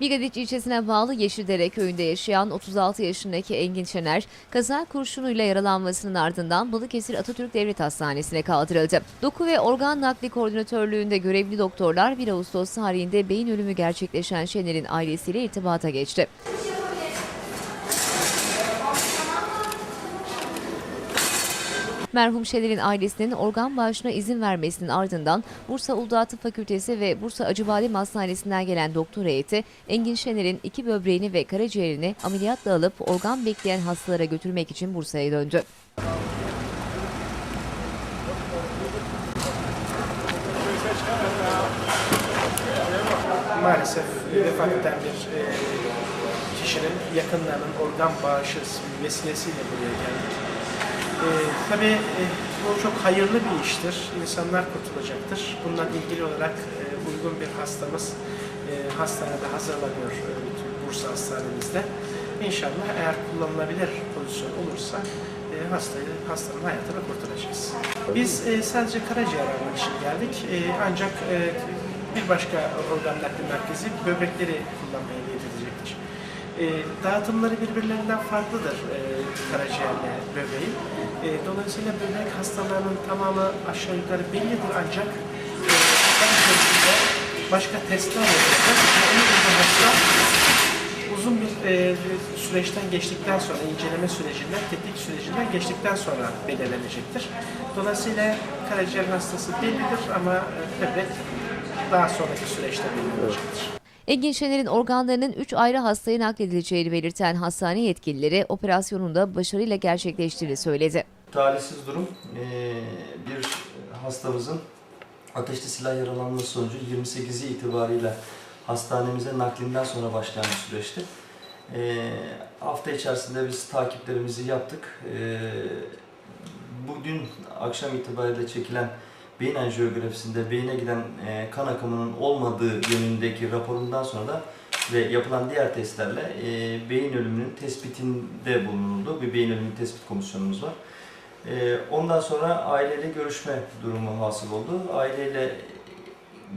Bigadiç ilçesine bağlı Yeşildere köyünde yaşayan 36 yaşındaki Engin Şener, kaza kurşunuyla yaralanmasının ardından Balıkesir Atatürk Devlet Hastanesi'ne kaldırıldı. Doku ve organ nakli koordinatörlüğünde görevli doktorlar 1 Ağustos tarihinde beyin ölümü gerçekleşen Şener'in ailesiyle irtibata geçti. Merhum Şener'in ailesinin organ bağışına izin vermesinin ardından Bursa Uludağ Tıp Fakültesi ve Bursa Acıbadem Hastanesi'nden gelen doktor heyeti Engin Şener'in iki böbreğini ve karaciğerini ameliyatla alıp organ bekleyen hastalara götürmek için Bursa'ya döndü. maalesef vefat eden bir e, kişinin yakınlarının organ bağışı vesilesiyle buraya geldik. E, tabii e, bu çok hayırlı bir iştir. İnsanlar kurtulacaktır. Bundan ilgili olarak e, uygun bir hastamız e, hastanede hazırlanıyor e, Bursa Hastanemizde. İnşallah eğer kullanılabilir pozisyon olursa e, hastayı, hastanın hayatını kurtaracağız. Biz e, sadece karaciğer almak için geldik. E, ancak e, bir başka organ nakli merkezi böbrekleri kullanmaya edecektir. E, dağıtımları birbirlerinden farklıdır e, karaciğerle böbreğin. E, dolayısıyla böbrek hastalarının tamamı aşağı yukarı bellidir ancak e, içerisinde başka testler yapılacak. uzun hasta uzun bir e, süreçten geçtikten sonra, inceleme sürecinden, tetkik sürecinden geçtikten sonra belirlenecektir. Dolayısıyla karaciğer hastası bellidir ama e, böbrek daha sonraki süreçte belirlenecektir. Engin Şener'in organlarının 3 ayrı hastaya nakledileceğini belirten hastane yetkilileri operasyonun da başarıyla gerçekleştiğini söyledi. Talihsiz durum eee, bir hastamızın ateşli silah yaralanması sonucu 28'i itibariyle hastanemize naklinden sonra başlayan bir süreçti. Eee, hafta içerisinde biz takiplerimizi yaptık. Eee, bugün akşam itibariyle çekilen beyin anjiyografisinde beyine giden eee, kan akımının olmadığı yönündeki raporundan sonra da ve yapılan diğer testlerle eee, beyin ölümünün tespitinde bulunuldu. Bir beyin ölümü tespit komisyonumuz var. Ee, Ondan sonra aileyle görüşme durumu hasıl oldu. Aileyle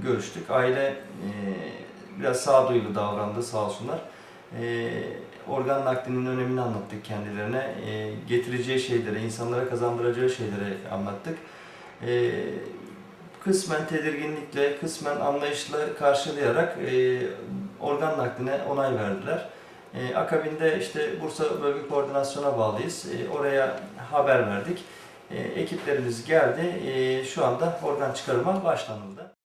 görüştük. Aile e, biraz sağduyulu davrandı sağ olsunlar. E, Organ naklinin önemini anlattık kendilerine. E, Getireceği şeylere, insanlara kazandıracağı şeyleri anlattık. E, Kısmen tedirginlikle, kısmen anlayışla karşılayarak e, organ nakline onay verdiler. E, akabinde işte Bursa Bölge Koordinasyon'a bağlıyız. E, oraya haber verdik. E, ekiplerimiz geldi. E, şu anda organ çıkarıma başlanıldı.